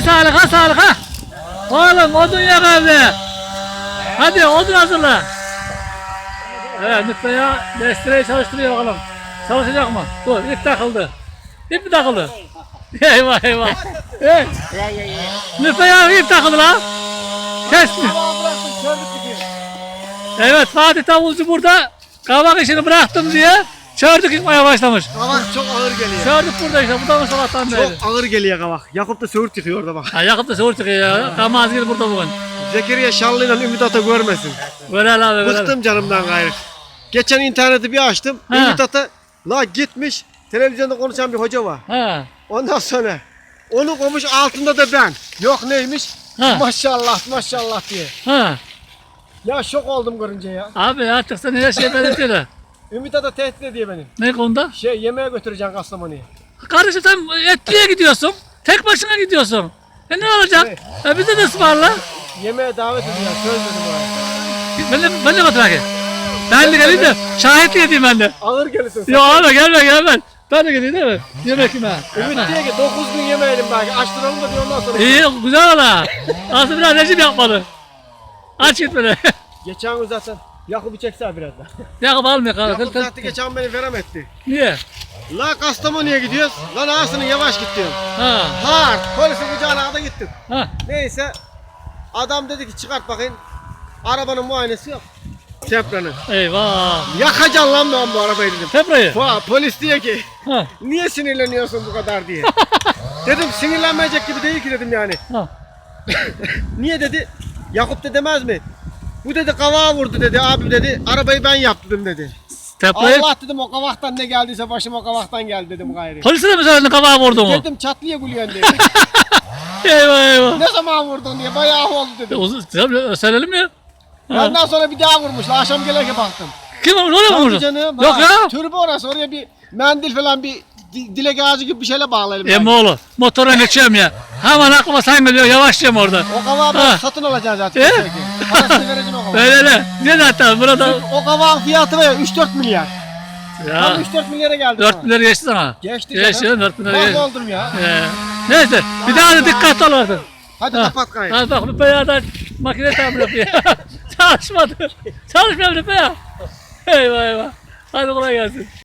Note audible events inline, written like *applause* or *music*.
Sağlık ha sağlık ha. Oğlum odun yak evde. Hadi odun hazırla. Evet ya desteği çalıştırıyor bakalım. Çalışacak mı? Dur ip takıldı. İp mi takıldı? *laughs* eyvah eyvah. Lütfen ya ip takıldı lan. Kes mi? Evet Fatih Davulcu burada. Kavak işini bıraktım diye çördük yıkmaya başlamış. Kavak çok ağır geliyor. Çördük burada işte bu da mı sabahtan beri. Çok ağır geliyor kavak. Yakup da söğürt yıkıyor orada bak. Ha, Yakup da soğur çıkıyor ya. Kamaz gibi burada bugün. Zekeriya Şanlı'yla Ümit Ata görmesin. Görelim abi görelim. Bıktım canımdan gayrı. Geçen interneti bir açtım. Ha. Ümit Ata la gitmiş. Televizyonda konuşan bir hoca var. Ha. Ondan sonra onu koymuş altında da ben. Yok neymiş? Ha. Maşallah maşallah diye. Ha. Ya şok oldum görünce ya. Abi artık sen her şeyi belirtiyor. Ümit Ata tehdit ediyor beni. ne konuda? Şey yemeğe götüreceksin Kastamonu'ya. Kardeşim sen etliye gidiyorsun. Tek başına gidiyorsun. E ne olacak? E bize de ısmarla. Yemeğe davet ediyor. Söz dedim ona. Ben de, ben de. Ben de geleyim de şahitlik edeyim ben de. Ağır gelirsin sen. Yok abi gelme gelme. Ben de geleyim değil mi? Yemek yeme. Ümit diyor ki 9 gün yemeyelim belki. Açtıralım da diyor ondan sonra. İyi güzel ola. Aslında biraz rejim yapmalı. Aç git böyle. Geçen gün zaten Yakup'u çekse biraz da. *laughs* Yakup almıyor kardeşim. Yakup zaten geçen beni verem etti. Niye? La Kastamonu'ya gidiyoruz. Lan ağasının yavaş git diyorum. Ha. Hard. Polisin kucağına da gittim. Ha. Neyse. Adam dedi ki çıkart bakayım. Arabanın muayenesi yok. Tempranın. Eyvah. Yakacaksın lan ben bu arabayı dedim. Teprayı. Po- polis diyor ki Ha. niye sinirleniyorsun bu kadar diye. *laughs* dedim sinirlenmeyecek gibi değil ki dedim yani. Ha. *laughs* Niye dedi? Yakup da demez mi? Bu dedi kavağa vurdu dedi abi dedi. Arabayı ben yaptım dedi. Teprayı. Allah dedim o kavaktan ne geldiyse başıma o kavaktan geldi dedim gayrı. Polise de mi söyledin kabağa vurdun mu? Dedim çatlıya gülüyorsun dedi. *laughs* Eyvah eyvah. ne zaman vurdun diye bayağı oldu dedim. Uzun, tabii, söyleyelim mi? Ha. Ondan sonra bir daha vurmuşlar. Akşam gelirken baktım. Kim? Oraya mı Tabii vurdu? canım. Yok ha, ya. Türbe orası. Oraya bir mendil falan bir di- dilek ağacı gibi bir şeyle bağlayalım. Emmi belki. oğlu motora geçiyorum ya. Hemen aklıma sen geliyor yavaşlıyorum orada. O kavağı ben Ha. satın alacaksın zaten. E? belki. Parasını vereceğim o kavağı. Öyle öyle. Ne zaten burada. O kavağın fiyatı ne? 3-4 milyar. Ya. Tam 3-4 milyara geldi. 4 bana. milyar geçti sana. Geçti Geçti canım. 4 milyar Bak geçti. oldum ya. Ee, neyse bir daha da dikkatli ol artık. Hadi Ha. kapat kayı. Ha bak Rüpe ya da makine tamir yapıyor. *laughs* Çalışmadı. Çalışmıyor Rüpe ya. Eyvah eyvah. Hadi kolay gelsin.